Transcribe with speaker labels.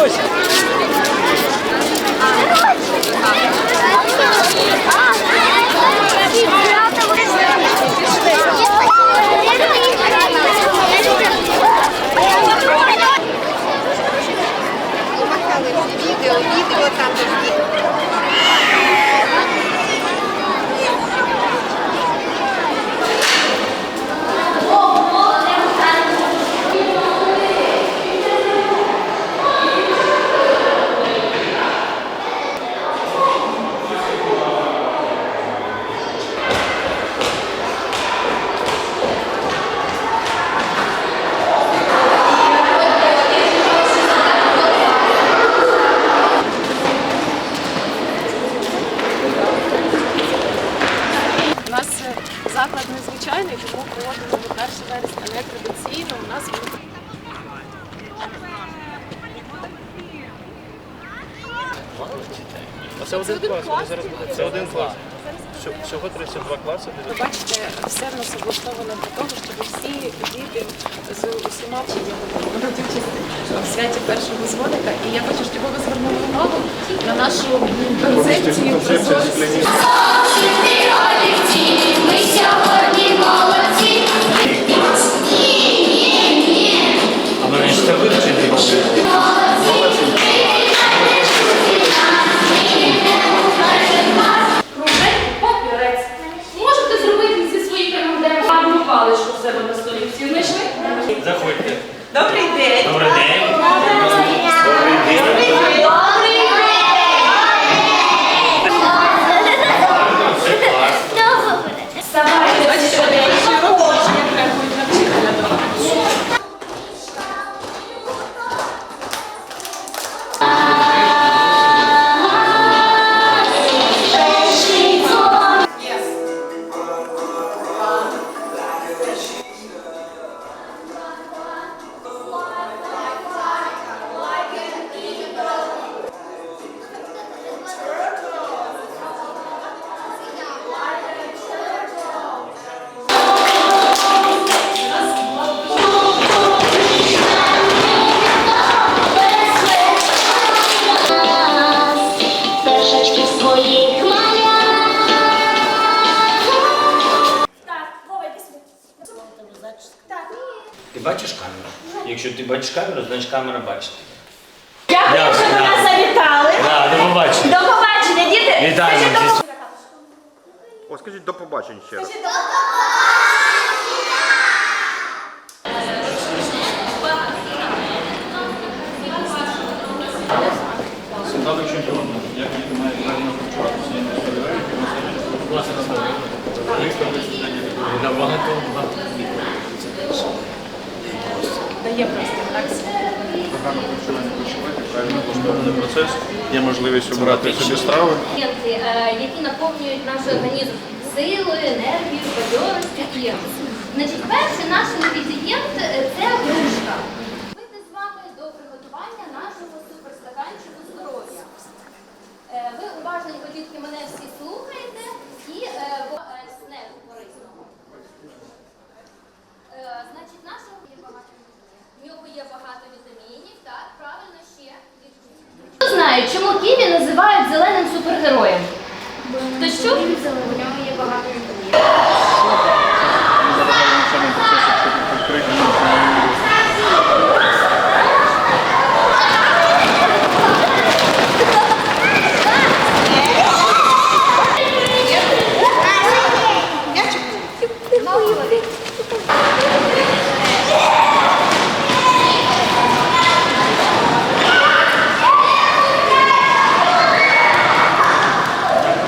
Speaker 1: Білорусь! Проводимо ми 1 вересня не традиційно. У нас буде
Speaker 2: це один клас, будуть. Це один клас. Всього- Всього 32 класи.
Speaker 1: Ви бачите, все в нас облаштовано для того, щоб всі діти з усіма вченнями участь в святі першого дзвоника. І я хочу, щоб ви звернули увагу на нашу концепцію прозорості.
Speaker 3: Всі знайшли?
Speaker 4: Заходьте.
Speaker 5: Добрий день.
Speaker 4: Добрий день. Ти бачиш камеру? Якщо ти бачиш камеру, значить камера бачить.
Speaker 5: Дякую, що ви нас завітали.
Speaker 4: Да, до побачення.
Speaker 5: До побачення, діти.
Speaker 4: Вітаємо
Speaker 5: Скажіть до
Speaker 4: зі
Speaker 2: О, скажіть до побачення ще раз.
Speaker 6: Солдати чемпіони. Як діти мають правильно харчуватися, я не сподіваюся,
Speaker 4: Набагато багато.
Speaker 1: Дає просто так?
Speaker 6: програма харчування почувати, правильно поставлений процес, є можливість обирати собі страви.
Speaker 7: Е, які наповнюють наш організм силою, енергією, бадьоростю і значить, перший наш інгредієнт е, це грушка. знаю, чому Кімі називають зеленим супергероєм. Хто що? У нього є багато